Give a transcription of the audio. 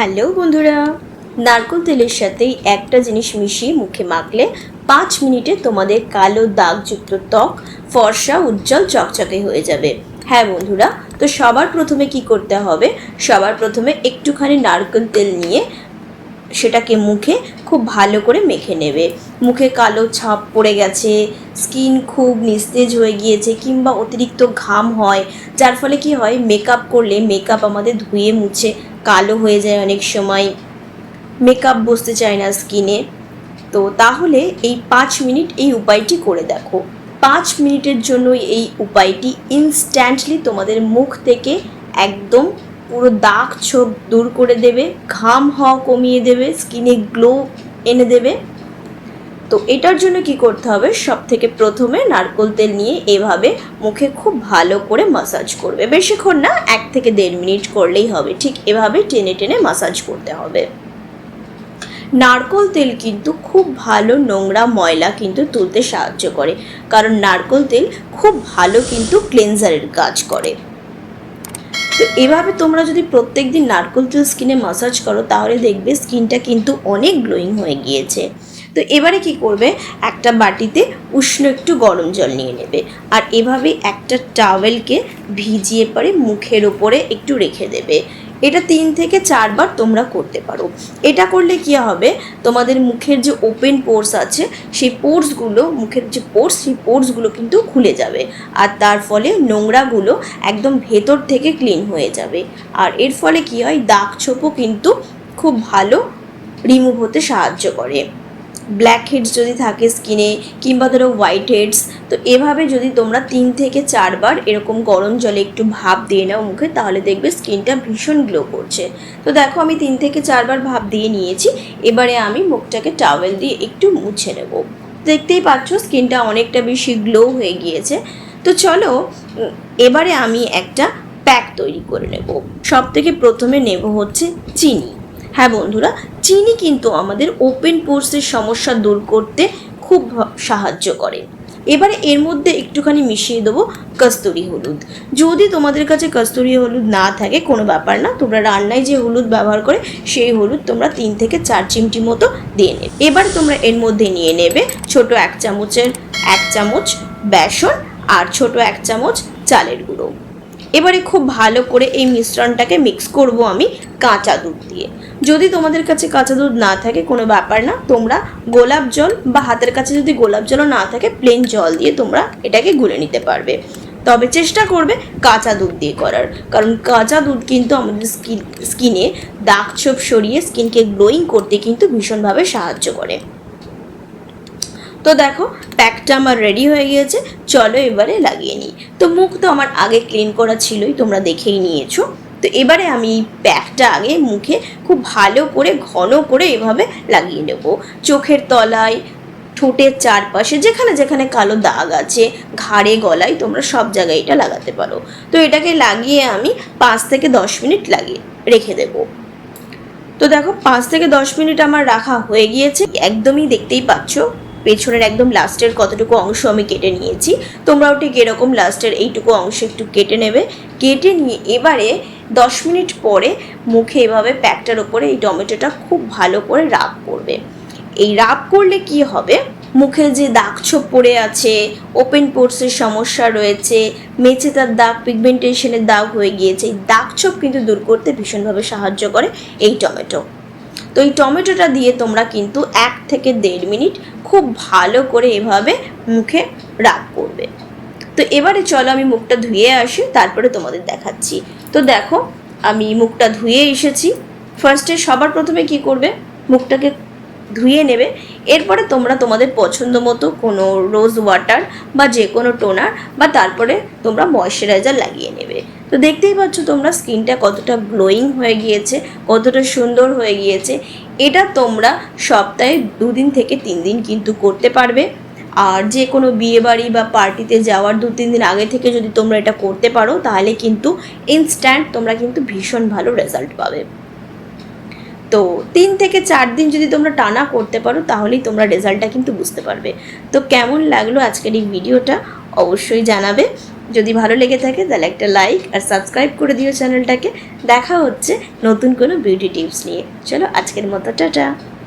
Hello বন্ধুরা, নারকোল তেলের সাথে একটা জিনিস মিশিয়ে মুখে মাখলে পাঁচ মিনিটে তোমাদের কালো দাগযুক্ত ত্বক, ফর্সা, উজ্জ্বল চকচকে হয়ে যাবে। হ্যাঁ বন্ধুরা, তো সবার প্রথমে কি করতে হবে? সবার প্রথমে একটুখানি নারকেল তেল নিয়ে সেটাকে মুখে খুব ভালো করে মেখে নেবে। মুখে কালো ছাপ পড়ে গেছে, স্কিন খুব নিস্তেজ হয়ে গিয়েছে কিংবা অতিরিক্ত ঘাম হয়। যার ফলে কি হয় মেকআপ করলে মেকআপ আমাদের ধুয়ে মুছে কালো হয়ে যায় অনেক সময়। মেকআপ বসতে চায় না স্কিনে তো তাহলে এই পাঁচ মিনিট এই উপায়টি করে দেখো। পাঁচ মিনিটের জন্য এই উপায়টি ইনস্ট্যান্টলি তোমাদের মুখ থেকে একদম পুরো দাগ ছোপ দূর করে দেবে, ঘাম হওয়া কমিয়ে দেবে স্কিনে গ্লো এনে দেবে। তো এটার জন্য কি করতে হবে? সব থেকে প্রথমে নারকোল তেল নিয়ে এভাবে মুখে খুব ভালো করে মাসাজ করবে। বেশিক্ষণ না, এক থেকে দেড় মিনিট করলেই হবে। ঠিক এভাবে টেনে টেনে মাসাজ করতে হবে। নারকোল তেল কিন্তু খুব ভালো নোংরা ময়লা কিন্তু তুলতে সাহায্য করে। কারণ নারকোল তেল খুব ভালো কিন্তু ক্লেনজারের কাজ করে। তো এভাবে তোমরা যদি প্রত্যেক দিন নারকোল তেল স্কিনে মাসাজ করো, তাহলে দেখবে স্কিনটা কিন্তু অনেক গ্লোয়িং হয়ে গিয়েছে। তো এবারে কি করবে? একটা বাটিতে উষ্ণ একটু গরম জল নিয়ে নেবে। আর এভাবে একটা টাওয়েলকে ভিজিয়ে পরে মুখের ওপরে একটু রেখে দেবে। এটা তিন থেকে চারবার তোমরা করতে পারো। এটা করলে কি হবে? তোমাদের মুখের যে ওপেন পোর্স আছে, সেই পোর্সগুলো মুখের যে পোর্স সেই পোর্সগুলো কিন্তু খুলে যাবে। আর তার ফলে নোংরাগুলো একদম ভেতর থেকে ক্লিন হয়ে যাবে। আর এর ফলে কি হয়? দাগ ছোপও কিন্তু খুব ভালো রিমুভ হতে সাহায্য করে। ব্ল্যাক হেডস যদি থাকে স্কিনে কিংবা ধরো হোয়াইট হেডস তো এভাবে যদি তোমরা তিন থেকে চারবার এরকম গরম জলে একটু ভাপ দিয়ে নাও মুখে, তাহলে দেখবে স্কিনটা ভীষণ গ্লো করছে। তো দেখো আমি তিন থেকে চারবার ভাপ দিয়ে নিয়েছি, এবারে আমি মুখটাকে টাওয়েল দিয়ে একটু মুছে নেব। দেখতেই পাচ্ছ স্কিনটা অনেকটা বেশি গ্লো হয়ে গিয়েছে। তো চলো এবারে আমি একটা প্যাক তৈরি করে নেব। সব থেকে প্রথমে নেব হচ্ছে চিনি। হ্যাঁ বন্ধুরা, চিনি কিন্তু আমাদের ওপেন পোর্সের সমস্যা দূর করতে খুব সাহায্য করে। এবারে এর মধ্যে একটুখানি মিশিয়ে দেবো কস্তুরি হলুদ। যদি তোমাদের কাছে কস্তুরি হলুদ না থাকে, কোনো ব্যাপার না, তোমরা রান্নায় যে হলুদ ব্যবহার করে, সেই হলুদ তোমরা তিন থেকে চার চিমটি মতো দিয়ে নেবে। এবার তোমরা এর মধ্যে নিয়ে নেবে ছোট এক চামচের এক চামচ বেসন আর ছোট এক চামচ চালের গুঁড়ো। এবারে খুব ভালো করে এই মিশ্রণটাকে মিক্স করব আমি কাঁচা দুধ দিয়ে। যদি তোমাদের কাছে কাঁচা দুধ না থাকে, কোনো ব্যাপার না। তোমরা গোলাপ জল বা হাতের কাছে যদি গোলাপ জলও না থাকে প্লেন জল দিয়ে তোমরা এটাকে গুলে নিতে পারবে। তবে চেষ্টা করবে কাঁচা দুধ দিয়ে করার। কারণ কাঁচা দুধ কিন্তু আমাদের স্কিন স্কিনে দাগ ছোপ সরিয়ে স্কিনকে গ্লোয়িং করতে কিন্তু ভীষণভাবে সাহায্য করে। তো দেখো প্যাকটা আমার রেডি হয়ে গিয়েছে। চলো এবারে লাগিয়ে নিই। তো মুখ তো আমার আগে ক্লিন করা ছিলই, তোমরা দেখেই নিয়েছো। তো এবারে আমি এই প্যাকটা আগে মুখে খুব ভালো করে, ঘন করে এভাবে লাগিয়ে নেব। চোখের তলায়, ঠোঁটের চারপাশে, যেখানে যেখানে কালো দাগ আছে, ঘাড়ে, গলায়, তোমরা সব জায়গায় এটা লাগাতে পারো। তো এটাকে লাগিয়ে আমি পাঁচ থেকে দশ মিনিট লাগিয়ে রেখে দেবো। তো দেখো, পাঁচ থেকে দশ মিনিট আমার রাখা হয়ে গিয়েছে। একদমই দেখতেই পাচ্ছ, পেছনের একদম লাস্টের কতটুকু অংশ আমি কেটে নিয়েছি। তোমরাও ঠিক এরকম লাস্টের এইটুকু অংশ একটু কেটে নেবে। কেটে নিয়ে এবারে দশ মিনিট পরে মুখে এভাবে প্যাকটার ওপরে এই টমেটোটা খুব ভালো করে রাব করবে। এই রাব করলে কি হবে? মুখে যে দাগ ছোপ পড়ে আছে ওপেন পোর্সের সমস্যা রয়েছে মেচে তার দাগ পিগমেন্টেশনের দাগ হয়ে গিয়েছে, এই দাগ ছোপ কিন্তু দূর করতে ভীষণভাবে সাহায্য করে এই টমেটো। তো এই টমেটোটা দিয়ে তোমরা কিন্তু এক থেকে দেড় মিনিট খুব ভালো করে এভাবে মুখে রাগ করবে। তো এবারে চলো আমি মুখটা ধুয়ে আসি, তারপরে তোমাদের দেখাচ্ছি। তো দেখো, আমি মুখটা ধুয়ে এসেছি। ফার্স্টে সবার প্রথমে কি করবে? মুখটাকে ধুয়ে নেবে। এরপরে তোমরা তোমাদের পছন্দ মতো কোনো রোজ ওয়াটার বা যে কোনো টোনার বা তারপরে তোমরা ময়শ্চারাইজার লাগিয়ে নেবে। তো দেখতেই পাচ্ছ তোমরা স্কিনটা কতটা গ্লোয়িং হয়ে গিয়েছে, কতটা সুন্দর হয়ে গিয়েছে। এটা তোমরা সপ্তাহে দুদিন থেকে তিন দিন কিন্তু করতে পারবে। আর যে কোনো বিয়ে বাড়ি বা পার্টিতে যাওয়ার দু তিন দিন আগে থেকে যদি তোমরা এটা করতে পারো, তাহলে কিন্তু ইনস্ট্যান্ট তোমরা কিন্তু ভীষণ ভালো রেজাল্ট পাবে। তো তিন থেকে চার দিন যদি তোমরা টানা করতে পারো, তাহলেই তোমরা রেজাল্টটা কিন্তু বুঝতে পারবে। তো কেমন লাগল আজকের এই ভিডিওটা অবশ্যই জানাবে। যদি ভালো লেগে থাকে, তাহলে একটা লাইক আর সাবস্ক্রাইব করে দিও চ্যানেলটাকে। দেখা হচ্ছে নতুন কোনো বিউটি টিপস নিয়ে। চলো আজকের মতো, টাটা!